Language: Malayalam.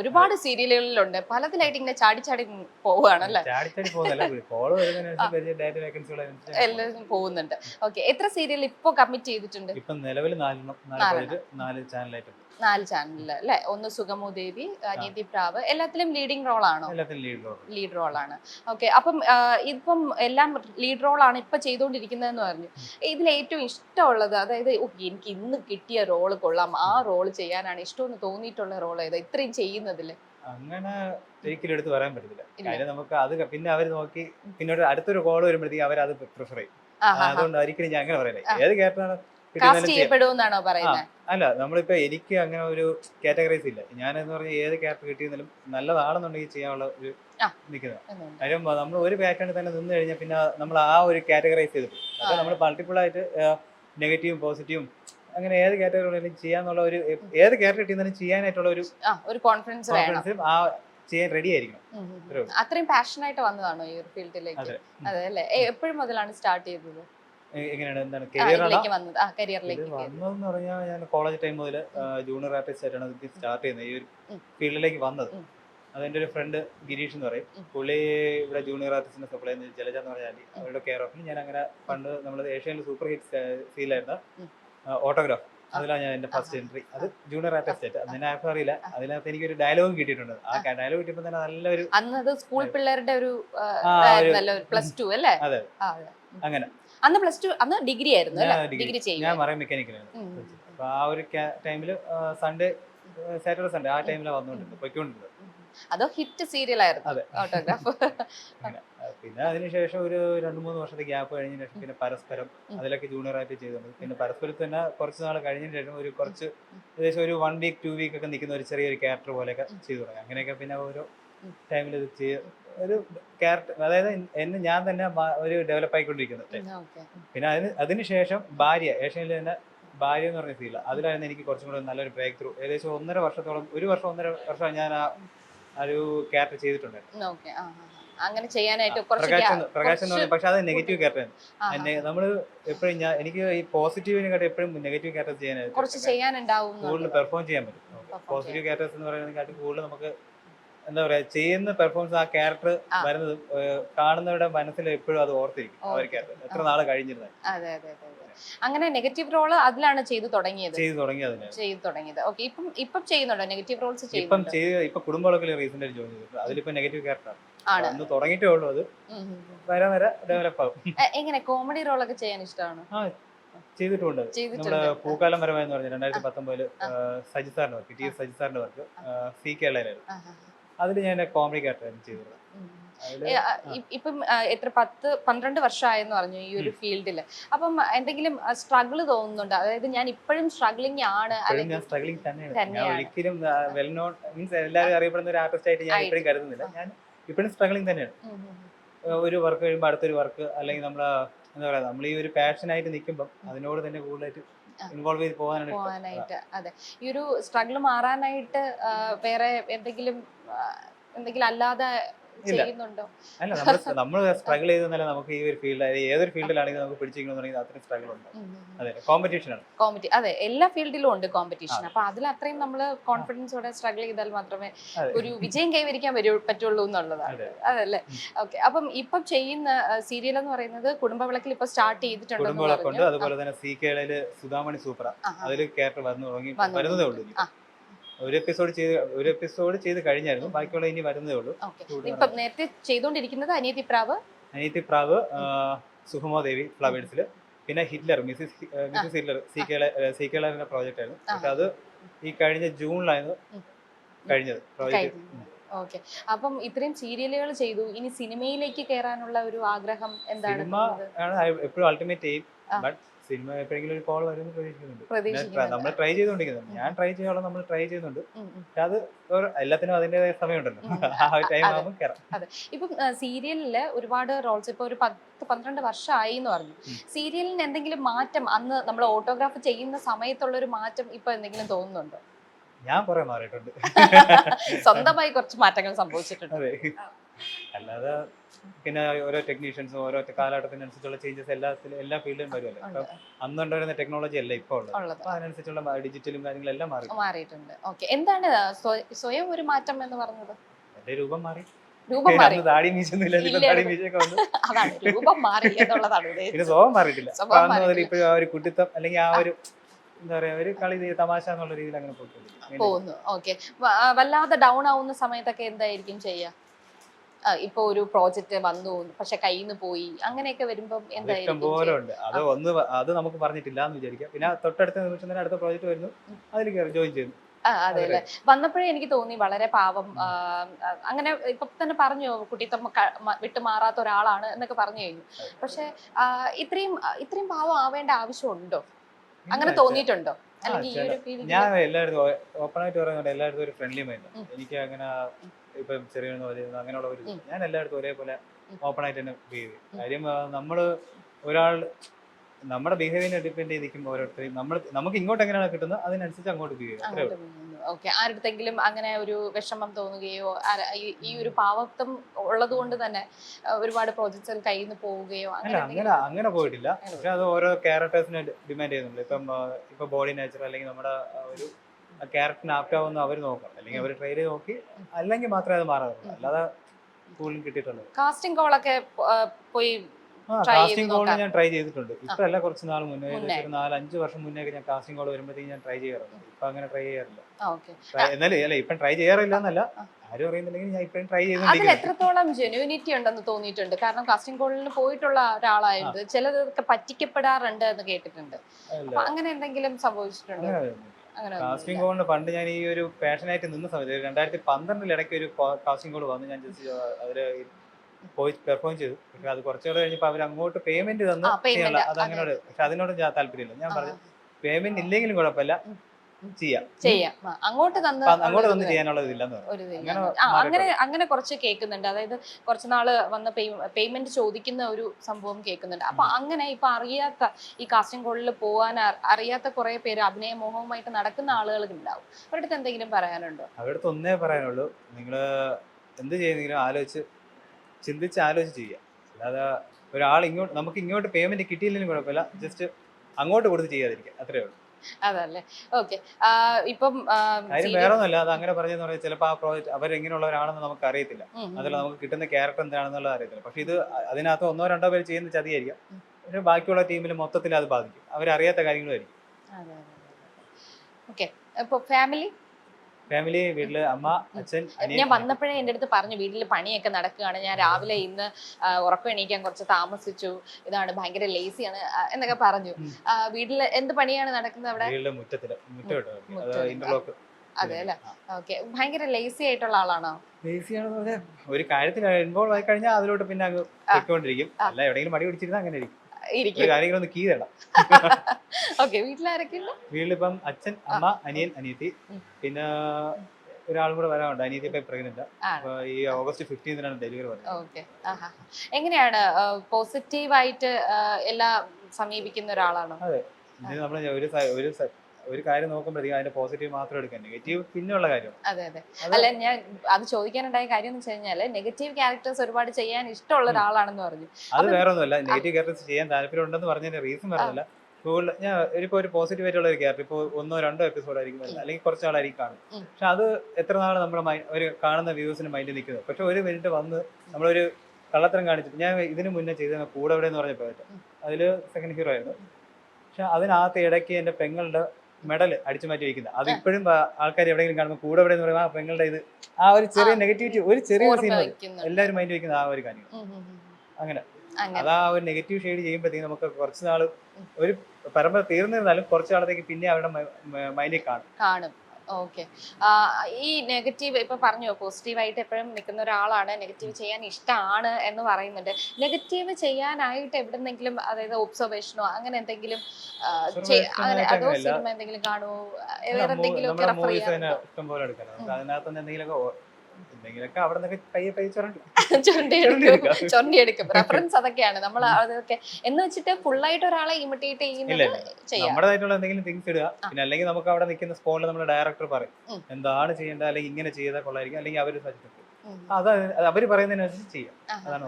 ഒരുപാട് സീരിയലുകളിലുണ്ട്. പലതിലായിട്ട് ഇങ്ങനെ ചാടി ചാടി പോവുകയാണല്ലേ? പോകുന്നുണ്ട്. ഓക്കെ എത്ര സീരിയൽ ഇപ്പൊ കമ്മിറ്റ് ചെയ്തിട്ടുണ്ട്? ഇപ്പൊ നിലവിൽ നാല് ചാനലായിട്ട് നാല് ചാനലായിട്ടുണ്ട് നാല് ചാനലിൽ അല്ലെ? ഒന്ന് സുഗമോദേവി അനീതി പ്രാവ് എല്ലാത്തിലും ലീഡിംഗ് റോൾ ആണോ? ലീഡ് റോൾ ആണ്. ഓക്കെ അപ്പം ഇപ്പം എല്ലാം ലീഡ് റോൾ ആണ് ഇപ്പൊ ചെയ്തുകൊണ്ടിരിക്കുന്നതെന്ന് പറഞ്ഞു. ഇതിൽ ഏറ്റവും ഇഷ്ടമുള്ളത് അതായത് "ഓ, എനിക്ക് ഇന്ന് കിട്ടിയ റോൾ കൊള്ളാം. ആ റോൾ ചെയ്യാനാണ് ഇഷ്ടമെന്ന് തോന്നിയിട്ടുള്ള റോൾ ഏതാ? ഇത്രയും ചെയ്യുന്നതിൽ അങ്ങനെ ഒരിക്കലും എടുത്ത് പറയാൻ പറ്റത്തില്ല. കാര്യം നമുക്ക് അത് പിന്നെ അവർ നോക്കി പിന്നെ അടുത്തൊരു കോൾ വരുമ്പോഴത്തേക്ക് അവർ അത് പ്രിഫർ ചെയ്യും അതുകൊണ്ട് ഒരിക്കലും ഞാൻ അങ്ങനെ പറയില്ല. ആ. ഏത് ക്യാരക്ടറാണ് കാസ്റ്റ് ചെയ്യപ്പെടുമെന്നാണോ പറയുന്നത് അല്ല നമ്മളിപ്പോ എനിക്ക് അങ്ങനെ ഒരു കാറ്റഗറൈസ് ഇല്ല. ഞാൻ എന്ന് പറഞ്ഞ ഏത് ക്യാരക്ടർ കിട്ടിയെന്നാലും നല്ലതാണെന്നുണ്ടെങ്കിൽ ചെയ്യാനുള്ള ഒരു. നിൽക്കുന്നത്. കാര്യം നമ്മൾ ഒരു പാറ്റേണിൽ തന്നെ നിന്ന് കഴിഞ്ഞാൽ പിന്നെ നമ്മൾ ആ ഒരു കാറ്റഗറൈസ് ചെയ്ത് പോകും. അപ്പൊ നമ്മൾ മൾട്ടിപ്പിൾ ആയിട്ട് നെഗറ്റീവും പോസിറ്റീവും അങ്ങനെ ഏത് കാറ്റഗറി വേണമെങ്കിലും ചെയ്യാന്നുള്ള ഒരു ഏത് ക്യാരക്ടർ കിട്ടിയെന്നാലും ചെയ്യാനായിട്ടുള്ള ഒരു ഒരു കോൺഫിഡൻസ് കോൺഫിഡൻസും ആ ചെയ്യാൻ റെഡി ആയിരിക്കണം. അത്രയും പാഷനായിട്ട് വന്നതാണോ ഈ ഒരു ഫീൽഡിലേക്ക് അതെ. അല്ലേ? എപ്പോഴും മുതലാണ് സ്റ്റാർട്ട് ചെയ്തത്? എങ്ങനെയാണ്? എന്താണ്? കരിയർ വന്നത്. ആ കരിയറിലേക്ക് വന്നതെന്ന് പറഞ്ഞാൽ ഞാൻ കോളേജ് ടൈം മുതൽ ജൂനിയർ ആർട്ടിസ്റ്റ് ആയിട്ടാണ് ഇത് സ്റ്റാർട്ട് ചെയ്യുന്നത്. ഈ ഒരു ഫീൽഡിലേക്ക് വന്നത്. അത് അതെന്റെ ഒരു ഫ്രണ്ട് ഗിരീഷ് എന്ന് പറയും. പുള്ളി ഇവിടെ ജൂനിയർ ആർട്ടിസ്റ്റിനെ സപ്ലൈ ചെയ്യുന്ന ജലജ എന്ന് പറഞ്ഞാൽ അവരുടെ കെയർ ഓഫിൽ ഞാൻ അങ്ങനെ പണ്ട് നമ്മൾ ഏഷ്യയിൽ സൂപ്പർ ഹിറ്റ് സീലായിരുന്ന ഓട്ടോഗ്രാഫ് അതിലാണ് ഞാൻ എന്റെ ഫസ്റ്റ് എൻട്രി അത് ജൂനിയർ ആർട്ടിസ്റ്റ് ആയിട്ട്. അതിനെ ആർക്കും അറിയില്ല. അതിനകത്ത് എനിക്ക് ഒരു ഡയലോഗ് കിട്ടിയിട്ടുണ്ട്. ആ ഡയലോഗ് കിട്ടിയപ്പോൾ തന്നെ നല്ലൊരു അന്ന് അത് സ്കൂൾ പിള്ളേരുടെ ഒരു- പ്ലസ് ടു അല്ലേ? അതെ. അങ്ങനെ. അന്ന് പ്ലസ് ടു അന്ന് ഡിഗ്രി ആയിരുന്നു ഞാൻ. ഡിഗ്രി ഞാൻ ചെയ്യും മറൈൻ മെക്കാനിക്കലാണ് അപ്പൊ ആ ഒരു ടൈമിൽ സൺഡേ സാറ്റർഡേ സൺഡേ ആ ടൈമിലാണ് വന്നുകൊണ്ടിരുന്നത് പൊയ്ക്കൊണ്ടിരുന്നത് അതോ ഹിറ്റ് സീരിയൽ ആയിരുന്നു ഓട്ടോഗ്രാഫ് പിന്നെ അതിനുശേഷം ഒരു രണ്ടു മൂന്ന് വർഷത്തെ ഗ്യാപ്പ് കഴിഞ്ഞ ശേഷം പിന്നെ പരസ്പരം. അതിലൊക്കെ ജൂനിയർ ആയിട്ട് ചെയ്തിട്ടുണ്ട്. പിന്നെ പരസ്പരം തന്നെ കുറച്ച് നാൾ കഴിഞ്ഞ ശേഷം ഒരു കുറച്ച് ഏകദേശം ഒരു വൺ വീക്ക് ടു വീക്ക് ഒക്കെ നിൽക്കുന്ന ഒരു ചെറിയൊരു ക്യാരക്ടർ പോലെയൊക്കെ ചെയ്തു തുടങ്ങി. അങ്ങനെയൊക്കെ പിന്നെ ഓരോ. ടൈമിൽ ഇത് ചെയ്യ ഒരു ക്യാരക്ടർ അതായത് എന്നെ ഞാൻ തന്നെ ഒരു ഡെവലപ്പ് ആയിക്കൊണ്ടിരിക്കുന്നത് പിന്നെ അതിന് അതിനുശേഷം ഭാര്യ ഏഷ്യയിൽ തന്നെ ഭാര്യ എന്ന് പറഞ്ഞ സീല അതിലായിരുന്നു എനിക്ക് കുറച്ചും കൂടെ നല്ലൊരു ബ്രേക്ക് ത്രൂ ഏകദേശം ഒന്നര വർഷത്തോളം ഒരു വർഷം ഒന്നര വർഷം ഞാൻ ആ ഒരു ക്യാരക്ടർ ചെയ്തിട്ടുണ്ടായിരുന്നു. അങ്ങനെ ചെയ്യാനായിട്ട് കുറച്ച് പ്രകാശ് എന്ന് പ്രകാശ് എന്ന് കുറച്ച് പക്ഷെ അത് നെഗറ്റീവ് എന്നെ നമ്മൾ എപ്പോഴും ഞാൻ എനിക്ക് ഈ പോസിറ്റീവിനെ കാട്ടി എപ്പോഴും നെഗറ്റീവ് ക്യാരക്ടർ ചെയ്യാനായിട്ട് കൂടുതൽ പെർഫോം ചെയ്യാൻ പറ്റും. പോസിറ്റീവ് ക്യാരക്ടേഴ്സ് എന്ന് പറയുന്നതിനെക്കാട്ടും കൂടുതൽ നമുക്ക് എന്താ പറയാ ചെയ്യുന്ന പെർഫോമൻസ് ആ ക്യാരക്ടർ. വരുന്നത് കാണുന്നവരുടെ മനസ്സിൽ എപ്പോഴും അത് ഓർത്തിരിക്കും എത്ര നാൾ കഴിഞ്ഞിരുന്നത് അതെ അതെ അതെ അങ്ങനെ നെഗറ്റീവ് റോൾ അതിലാണ് ചെയ്തു തുടങ്ങിയത്? ചെയ്തു തുടങ്ങിയത് ചെയ്തു തുടങ്ങിയത്. ഓക്കെ ഇപ്പം ഇപ്പം ചെയ്യുന്നുണ്ടോ? നെഗറ്റീവ് റോൾസ് ഇപ്പം ചെയ്ത് ഇപ്പൊ കുടുംബങ്ങളൊക്കെ റീസെന്റ് ജോയിൻ ചെയ്തിട്ടുണ്ട്. അതിലിപ്പോ നെഗറ്റീവ് ക്യാരക്ടർ ആണ്. അന്ന് തുടങ്ങിയിട്ടേ ഉള്ളൂ അത്. വരെ വരെ ഡെവലപ്പ് ആവും. എങ്ങനെ? കോമഡി റോൾ ഒക്കെ ചെയ്യാൻ ഇഷ്ടമാണ്? ചെയ്തിട്ടുണ്ട്. നമ്മുടെ പൂക്കാലം പൂക്കാലം എന്ന് പറഞ്ഞു രണ്ടായിരത്തി പത്തൊമ്പതിൽ സജി സാറിന്റെ വർക്ക് ടി. എസ്. സജി സാറിന്റെ വർക്ക് സി. കേരളയിലായിരുന്നു അതിൽ ഞാൻ കോമഡി ക്യാരക്ടറായിരുന്നു ചെയ്തത് ഇപ്പം എത്ര പത്ത് പന്ത്രണ്ട് വർഷമായെന്ന് പറഞ്ഞു ഈ ഒരു ഫീൽഡിൽ അപ്പം എന്തെങ്കിലും സ്ട്രഗിൾ തോന്നുന്നുണ്ട്? അതായത് ഞാൻ ഇപ്പോഴും സ്ട്രഗ്ലിംഗ് ആണ് ഞാൻ സ്ട്രഗ്ലിംഗ് തന്നെയാണ്. ഒരിക്കലും വെൽ നോൺ മീൻസ് എല്ലാവരും അറിയപ്പെടുന്ന ഒരു ആർട്ടിസ്റ്റ് ആയിട്ട് ഞാൻ ഇപ്പോഴും കരുതുന്നില്ല. ഞാൻ ഇപ്പോഴും സ്ട്രഗ്ലിംഗ് തന്നെയാണ്. ഒരു വർക്ക് കഴിയുമ്പോൾ അടുത്തൊരു വർക്ക് അല്ലെങ്കിൽ നമ്മൾ എന്താ പറയുക നമ്മൾ ഈ ഒരു പാഷനായിട്ട് നിൽക്കുമ്പോൾ അതിനോട് തന്നെ കൂടുതലായിട്ട്. ഇൻവോൾവ് ചെയ്ത് പോകാനാണ് ഇഷ്ടം. അതെ ഈ ഒരു സ്ട്രഗിൾ മാറാനായിട്ട് വേറെ എന്തെങ്കിലും എന്തെങ്കിലും അല്ലാതെ. ചെയ്യുന്നുണ്ടോ? അല്ല നമ്മൾ നമ്മൾ സ്ട്രഗിൾ ചെയ്തെന്നല്ല നമുക്ക് ഈ ഒരു ഫീൽഡ് ഏതൊരു ഫീൽഡിലാണെങ്കിലും നമുക്ക് പിടിച്ചിരിക്കണമെന്നുണ്ടെങ്കിൽ അത്രയും സ്ട്രഗിൾ ഉണ്ട്. അതെ കോമ്പറ്റീഷൻ ആണ്. കോമ്പറ്റി അതെ എല്ലാ ഫീൽഡിലും ഉണ്ട് കോമ്പറ്റീഷൻ അപ്പൊ അതിൽ അത്രയും നമ്മൾ കോൺഫിഡൻസോടെ സ്ട്രഗിൾ ചെയ്താൽ മാത്രമേ ഒരു വിജയം കൈവരിക്കാൻ വരൂ പറ്റുള്ളൂ എന്നുള്ളതാണ്. അതെ. അതല്ലേ? ഓക്കെ അപ്പം ഇപ്പം ചെയ്യുന്ന സീരിയൽ എന്ന് പറയുന്നത് കുടുംബവിളക്കിൽ ഇപ്പൊ സ്റ്റാർട്ട് ചെയ്തിട്ടുണ്ട് അതുപോലെ തന്നെ സി കേളയിൽ സുധാമണി സൂപ്പറ. അതിൽ ക്യാരക്ടർ വന്നു തുടങ്ങി വരുന്നതേ ഉള്ളൂ. ഒരു എപ്പിസോഡ് ചെയ്ത് ഒരു എപ്പിസോഡ് ചെയ്ത് കഴിഞ്ഞായിരുന്നു. ബാക്കിയുള്ള ഇനി വരുന്നതേ ഉള്ളൂ. ഇപ്പം നേരത്തെ ചെയ്തുകൊണ്ടിരിക്കുന്നത് അനിയത്തി പ്രാവ് അനീതി പ്രാവ് സുഹമോ ദേവി ഫ്ലവേഴ്സിൽ പിന്നെ Hitler Mrs Mrs Mrs Hitler C K C K ലാലിന്റെ project ആയിരുന്നു. പക്ഷെ അത് ഈ കഴിഞ്ഞ ജൂണിലായിരുന്നു കഴിഞ്ഞത്. പ്രോജക്റ്റ്. ഓക്കെ. അപ്പം ഇത്രയും സീരിയലുകൾ ചെയ്തു. ഇനി സിനിമയിലേക്ക് കയറാനുള്ള ഒരു ആഗ്രഹം എന്താണ് സിനിമ ആണ് എപ്പോഴും അൾട്ടിമേറ്റ് എയിം ബട്ട് സിനിമ എപ്പോഴെങ്കിലും ഒരു കോൾ വരുമെന്ന് പ്രതീക്ഷിക്കുന്നുണ്ട്. നമ്മൾ ട്രൈ ചെയ്തുകൊണ്ടിരിക്കുന്നത് ഞാൻ ട്രൈ ചെയ്യാനുള്ള നമ്മൾ ട്രൈ ചെയ്യുന്നുണ്ട്. പക്ഷെ അത് എല്ലാത്തിനും അതിന്റെതായ സമയമുണ്ടല്ലോ. ആ ഒരു ടൈം അതെ. ആകുമ്പോൾ കയറാം ഇപ്പം സീരിയലിൽ ഒരുപാട് റോൾസ് ഇപ്പൊ ഒരു പത്ത് പന്ത്രണ്ട് വർഷമായി എന്ന് പറഞ്ഞു. സീരിയലിന് എന്തെങ്കിലും മാറ്റം അന്ന് നമ്മൾ ഓട്ടോഗ്രാഫ് ചെയ്യുന്ന സമയത്തുള്ള ഒരു മാറ്റം ഇപ്പൊ എന്തെങ്കിലും തോന്നുന്നുണ്ടോ? ഞാൻ കുറെ മാറിയിട്ടുണ്ട്. സ്വന്തമായി കുറച്ച് മാറ്റങ്ങൾ സംഭവിച്ചിട്ടുണ്ട്. അതെ. അല്ലാതെ പിന്നെ ഓരോ ടെക്നീഷ്യൻസും ഓരോ കാലഘട്ടത്തിനനുസരിച്ചുള്ള ചേഞ്ചസ് എല്ലാത്തിലും എല്ലാ ഫീൽഡിലും വരുമല്ലോ. ഇപ്പം അന്നുണ്ടായിരുന്ന ടെക്നോളജി അല്ല ഇപ്പോൾ ഉള്ളത്? അപ്പൊ അതിനനുസരിച്ചുള്ള ഡിജിറ്റലും കാര്യങ്ങളെല്ലാം മാറി. മാറിയിട്ടുണ്ട്. ഓക്കെ എന്താണ് സ്വ- സ്വയം ഒരു മാറ്റം എന്ന് പറഞ്ഞത്? എന്റെ രൂപം മാറി. രൂപം മാറി. താടി മീശൊന്നുമില്ല താടി മീശയൊക്കെ വന്നു. അതാണ്. രൂപം മാറി എന്നുള്ളതാണ് പിന്നെ സ്വഭാവം മാറിയിട്ടില്ല. അന്ന് മുതൽ ഇപ്പോഴും ആ ഒരു കുട്ടിത്തം അല്ലെങ്കിൽ ആ ഒരു എന്താ പറയാ ഒരു കളി തമാശ എന്നുള്ള രീതിയിൽ അങ്ങനെ പോകുന്നു. ഓക്കെ വല്ലാതെ ഡൗൺ ആവുന്ന സമയത്തൊക്കെ എന്തായിരിക്കും ചെയ്യുക? ആ, ഇപ്പൊ ഒരു പ്രോജക്റ്റ് വന്നു പക്ഷെ കയ്യിൽ നിന്ന് പോയി. അങ്ങനെയൊക്കെ വരുമ്പോൾ എന്തായാലും ഉണ്ട്. അത് ഒന്ന് അത് നമുക്ക് പറഞ്ഞിട്ടില്ല എന്ന് വിചാരിക്കാം. പിന്നെ തൊട്ടടുത്ത നിമിഷം തന്നെ അടുത്ത പ്രോജക്റ്റ് വരുന്നു. അതിൽ കയറി ജോയിൻ ചെയ്യുന്നു. ആ, അതെ അല്ലെ വന്നപ്പോഴേ എനിക്ക് തോന്നി വളരെ പാവം അങ്ങനെ ഇപ്പൊ തന്നെ പറഞ്ഞു കുട്ടിത്തം വിട്ടുമാറാത്ത വിട്ടു മാറാത്ത ഒരാളാണ് എന്നൊക്കെ പറഞ്ഞു കഴിഞ്ഞു. പക്ഷെ ഇത്രയും ഇത്രയും പാവം ആവേണ്ട ആവശ്യമുണ്ടോ അങ്ങനെ തോന്നിയിട്ടുണ്ടോ? അല്ലെങ്കിൽ ഈ ഒരു ഞാൻ എല്ലായിടത്തും ഓപ്പൺ ആയിട്ട് പറയുന്നുണ്ട് എല്ലായിടത്തും ഒരു ഫ്രണ്ട്ലി മൈൻഡ്. എനിക്ക് അങ്ങനെ ഇപ്പം ചെറിയ അങ്ങനെയുള്ള ഒരു ഞാൻ എല്ലായിടത്തും ഒരേപോലെ ഓപ്പൺ ആയിട്ട് തന്നെ ബിഹേവ് ചെയ്യും. കാര്യം ആ, നമ്മൾ ഒരാൾ നമ്മുടെ ബിഹേവിയറിനെ ഡിപ്പെൻഡ് ചെയ്തിരിക്കുമ്പോൾ ഓരോരുത്തരും നമ്മൾ നമുക്ക് ഇങ്ങോട്ട് എങ്ങനെയാണ് കിട്ടുന്നത്? അതിനനുസരിച്ച് അങ്ങോട്ട് ബിഹേവ് ചെയ്യും. ഓക്കെ ആരുടെങ്കിലും അങ്ങനെ ഒരു വിഷമം തോന്നുകയോ ഈ- ഈ ഒരു പാവത്വം ഉള്ളത് കൊണ്ട് തന്നെ ഒരുപാട് പ്രോജക്ട്സ് കയ്യിൽ നിന്ന് പോവുകയോ അങ്ങനെ അങ്ങനെ അങ്ങനെ പോയിട്ടില്ല. പക്ഷെ അത് ഓരോ ക്യാരക്ടേഴ്സിനെ ഡിമാൻഡ് ചെയ്യുന്നുണ്ട്. ഇപ്പം ഇപ്പൊ ബോഡി നേച്ചർ അല്ലെങ്കിൽ നമ്മുടെ ഒരു ക്യാരക്ടറിന് ആപ്റ്റാവുന്ന അവർ നോക്കണം. അല്ലെങ്കിൽ അവർ ട്രെയിലർ നോക്കി അല്ലെങ്കിൽ മാത്രമേ അത് മാറാറുള്ളൂ. അല്ലാതെ കൂടുതലും കിട്ടിയിട്ടുള്ളത് കാസ്റ്റിംഗ് കോളൊക്കെ പോയി കാസ്റ്റിംഗ് കോൾ. ഞാൻ ട്രൈ ചെയ്തിട്ടുണ്ട്. ഇപ്പൊ അല്ല കുറച്ച് നാൾ മുന്നേ ഒരു നാല് അഞ്ച് വർഷം മുന്നേ ഞാൻ കാസ്റ്റിംഗ് കോൾ വരുമ്പോഴത്തേക്ക് ഞാൻ ട്രൈ ചെയ്യാറുണ്ട്. ഇപ്പൊ അങ്ങനെ ട്രൈ ചെയ്യാറില്ല. എന്നാലേ അല്ല ഇപ്പം ട്രൈ ചെയ്യാറില്ല എന്നല്ല. ആരും അറിയുന്നില്ലെങ്കിൽ ഞാൻ ഇപ്പഴും ട്രൈ അതിൽ എത്രത്തോളം ജെന്യൂനിറ്റി ഉണ്ടെന്ന് തോന്നിയിട്ടുണ്ട്? കാരണം കാസ്റ്റിംഗ് കോളിന് പോയിട്ടുള്ള ഒരാളായത് ചിലതൊക്കെ പറ്റിക്കപ്പെടാറുണ്ട് എന്ന് കേട്ടിട്ടുണ്ട്. അങ്ങനെ എന്തെങ്കിലും സംഭവിച്ചിട്ടുണ്ടോ? കാസ്റ്റിംഗ് കോളിന് പണ്ട് ഞാൻ ഈ ഒരു പാഷനായിട്ട് നിന്ന സമയത്ത് രണ്ടായിരത്തി പന്ത്രണ്ടിൽ ഇടയ്ക്ക് ഒരു കാസ്റ്റിംഗ് കോൾ വന്ന് ഞാൻ ജസ്റ്റ് അവർ പോയി പെർഫോം ചെയ്തു. പക്ഷെ അത് കുറച്ചുകൂടെ കഴിഞ്ഞപ്പോൾ അവർ അങ്ങോട്ട് പേയ്മെന്റ് തന്നു അത്. അങ്ങനോട് പക്ഷെ അതിനോട് താല്പര്യമില്ല. ഞാൻ പറഞ്ഞു പേയ്മെന്റ് ഇല്ലെങ്കിലും കുഴപ്പമില്ല. ചെയ്യാം. അങ്ങോട്ട് തന്ന് അങ്ങോട്ട് തന്ന് ഇതില്ല. അങ്ങനെ അങ്ങനെ കുറച്ച് കേൾക്കുന്നുണ്ട്. അതായത് കുറച്ച് നാൾ വന്ന് പേയ്മെന്റ് ചോദിക്കുന്ന ഒരു സംഭവം കേൾക്കുന്നുണ്ട്. അപ്പൊ അങ്ങനെ ഇപ്പൊ അറിയാത്ത ഈ കാസ്റ്റിംഗ് കോളിൽ പോകാൻ അറിയാത്ത കുറെ പേര് അഭിനയ മോഹവുമായിട്ട് നടക്കുന്ന ആളുകൾ ഉണ്ടാവും അവരുടെ എന്തെങ്കിലും പറയാനുണ്ടോ? അവരടുത്ത് ഒന്നേ പറയാനുള്ളൂ. നിങ്ങൾ എന്ത് ചെയ്യുന്നെങ്കിലും ആലോചിച്ച് ചിന്തിച്ച് ആലോചിച്ച് ചെയ്യുക അല്ലാതെ ഒരാൾ ഇങ്ങോട്ട് നമുക്ക് ഇങ്ങോട്ട് പേയ്മെന്റ് കിട്ടിയില്ലെങ്കിലും കുഴപ്പമില്ല. ജസ്റ്റ് അങ്ങോട്ട് കൊടുത്ത് ചെയ്യാതിരിക്കുക. അത്രേ ഉള്ളൂ. അതല്ലേ? ഓക്കെ. ഇപ്പം കാര്യം serial- വേറെ ഒന്നുമല്ല അത് അങ്ങനെ പറഞ്ഞെന്ന് പറഞ്ഞാൽ ചിലപ്പോൾ ആ പ്രോജക്റ്റ് അവരെങ്ങനെയുള്ളവരാണെന്ന് നമുക്ക് അറിയത്തില്ല. അതല്ല അതിൽ നമുക്ക് കിട്ടുന്ന ക്യാരക്ടർ എന്താണെന്നുള്ളത് അറിയത്തില്ല. പക്ഷെ ഇത് അതിനകത്ത് ഒന്നോ രണ്ടോ പേര് ചെയ്യുന്ന ചതിയായിരിക്കാം. പക്ഷെ ബാക്കിയുള്ള ടീമിൽ മൊത്തത്തിൽ അത് ബാധിക്കും. അവരറിയാത്ത കാര്യങ്ങളായിരിക്കും. ഓക്കെ. ഇപ്പൊ ഫാമിലി? ഫാമിലി വീട്ടിൽ അമ്മ അച്ഛൻ ഞാൻ വന്നപ്പോഴേ എന്റെ അടുത്ത് പറഞ്ഞു വീട്ടിൽ പണിയൊക്കെ നടക്കുകയാണ്. ഞാൻ രാവിലെ ഇന്ന് ഉറക്കം എണീക്കാൻ കുറച്ച് താമസിച്ചു. ഇതാണ് ഭയങ്കര ലേസിയാണ് എന്നൊക്കെ പറഞ്ഞു. വീട്ടിൽ എന്ത് പണിയാണ് നടക്കുന്നത് അവിടെ? മുറ്റത്തിൽ. ഇന്റർലോക്ക് അതെ അല്ലേ? ഓക്കെ. ഭയങ്കര ലേസി ആയിട്ടുള്ള ആളാണോ? പറഞ്ഞാൽ ഒരു കാര്യത്തിൽ ഇൻവോൾവ് ആയി കഴിഞ്ഞാൽ അതിലോട്ട് പിന്നെ അങ്ങ് പൊയ്ക്കൊണ്ടിരിക്കും. അല്ല എവിടെയെങ്കിലും മടി പിടിച്ചിരുന്നാൽ അങ്ങനെ ഇരിക്കും. ഓക്കെ വീട്ടിലാരൊക്കെയുണ്ട്? വീട്ടിലിപ്പം അച്ഛൻ അമ്മ അനിയൻ അനിയത്തി. പിന്നെ ഒരാളും കൂടെ വരാനുണ്ട്. അനിയത്തി ഇപ്പൊ പ്രഗ്നന്റ് ആ. അപ്പൊ ഈ ഓഗസ്റ്റ് ഫിഫ്റ്റീനാണ് ഡെലിവറി വരുന്നത് എങ്ങനെയാണ് പോസിറ്റീവായിട്ട് എല്ലാം സമീപിക്കുന്ന ഒരാളാണോ? അതെ. ഒരു ഒരു കാര്യം നോക്കുമ്പോഴത്തേക്കും അതിന്റെ പോസിറ്റീവ് മാത്രം എടുക്കാൻ നെഗറ്റീവ് പിന്നെയുള്ള കാര്യം. അതെ അതെ. അല്ല ഞാൻ അത് ചോദിക്കാനുണ്ടായ കാര്യം എന്ന് വെച്ച് കഴിഞ്ഞാൽ നെഗറ്റീവ് ക്യാരക്ടേഴ്സ് ഒരുപാട് ചെയ്യാൻ ഇഷ്ടമുള്ള ഒരാളാണെന്ന് പറഞ്ഞു. അത് വേറെ ഒന്നുമല്ല നെഗറ്റീവ് ക്യാരക്ടേഴ്സ് ചെയ്യാൻ താല്പര്യം ഉണ്ടെന്ന് പറഞ്ഞതിന്റെ റീസൺ വേറൊന്നുമില്ല. കൂടുതൽ ഞാൻ ഇപ്പോൾ ഒരു പോസിറ്റീവ് ആയിട്ടുള്ള ഒരു ക്യാരക്ടർ ഇപ്പോൾ ഒന്നോ രണ്ടോ എപ്പിസോഡ് ആയിരിക്കും വരുന്നത്. അല്ലെങ്കിൽ കുറച്ച് നാളായിരിക്കും കാണും പക്ഷെ അത് എത്ര നാൾ നമ്മുടെ ഒരു കാണുന്ന വ്യൂസിന് മൈൻഡിൽ നിൽക്കുന്നത്. പക്ഷെ ഒരു മിനിറ്റ് വന്ന് നമ്മളൊരു കള്ളത്തരം കാണിച്ചിട്ട് ഞാൻ ഇതിനു മുന്നേ ചെയ്ത കൂടെ എവിടെ എന്ന് പറഞ്ഞപ്പോൾ അതിൽ അതിൽ സെക്കൻഡ് ഹീറോ ആയിരുന്നു. പക്ഷെ അതിനകത്ത് ഇടയ്ക്ക് എന്റെ പെങ്ങളുടെ മെഡൽ അടിച്ചു മാറ്റി വെക്കുന്നത്. അത് ഇപ്പോഴും ആൾക്കാർ എവിടെയെങ്കിലും കാണുമ്പോൾ കൂടെ എവിടെ എന്ന് പറയുമ്പോൾ ആ പെങ്ങളുടെ ഇത് ആ ഒരു ചെറിയ. നെഗറ്റിവിറ്റി ഒരു ചെറിയ സീൻ എല്ലാവരും മൈൻഡ് വെക്കുന്ന ആ ഒരു കാര്യം. അങ്ങനെ. അതാ ഒരു നെഗറ്റീവ് ഷെയ്ഡ് ചെയ്യുമ്പോഴത്തേക്കും നമുക്ക് കുറച്ച് നാൾ ഒരു പരമ്പര തീർന്നിരുന്നാലും കുറച്ച് നാളത്തേക്ക് പിന്നെ അവരുടെ മൈൻഡിൽ കാണും. ഓക്കെ ഈ നെഗറ്റീവ് ഇപ്പൊ പറഞ്ഞു? പോസിറ്റീവായിട്ട് എപ്പോഴും നിൽക്കുന്ന ഒരാളാണ്. നെഗറ്റീവ് ചെയ്യാൻ ഇഷ്ടമാണ് എന്ന് പറയുന്നുണ്ട്. നെഗറ്റീവ് ചെയ്യാനായിട്ട് എവിടെന്നെങ്കിലും അതായത് ഒബ്സർവേഷനോ അങ്ങനെ എന്തെങ്കിലും അങ്ങനെ അതോ. സിനിമ എന്തെങ്കിലും കാണുമോ വേറെ എന്തെങ്കിലും എന്തെങ്കിലുമൊക്കെ അവിടെ നിന്നൊക്കെ പയ്യെ പയ്യെ ചുരണ്ടിയെടുക്കും. ചുരണ്ടിയെടുക്കും. റെഫറൻസ് അതൊക്കെയാണ്. നമ്മൾ അതൊക്കെ എന്ന് വെച്ചിട്ട് ഫുള്ളായിട്ട് ഒരാളെ ഇമിറ്റേറ്റ് ചെയ്യുന്നത് നമ്മുടേതായിട്ടുള്ള എന്തെങ്കിലും തിങ്സ് ഇടുക. പിന്നെ അല്ലെങ്കിൽ നമുക്ക് അവിടെ നിൽക്കുന്ന സ്പോട്ടിൽ നമ്മുടെ ഡയറക്ടർ പറയും എന്താണ് ചെയ്യേണ്ടത്? അല്ലെങ്കിൽ ഇങ്ങനെ ചെയ്താൽ കൊള്ളായിരിക്കും. അല്ലെങ്കിൽ അവർ സജസ്റ്റ്. അത് അവർ പറയുന്നതിനനുസരിച്ച് ചെയ്യാം. അതാണ്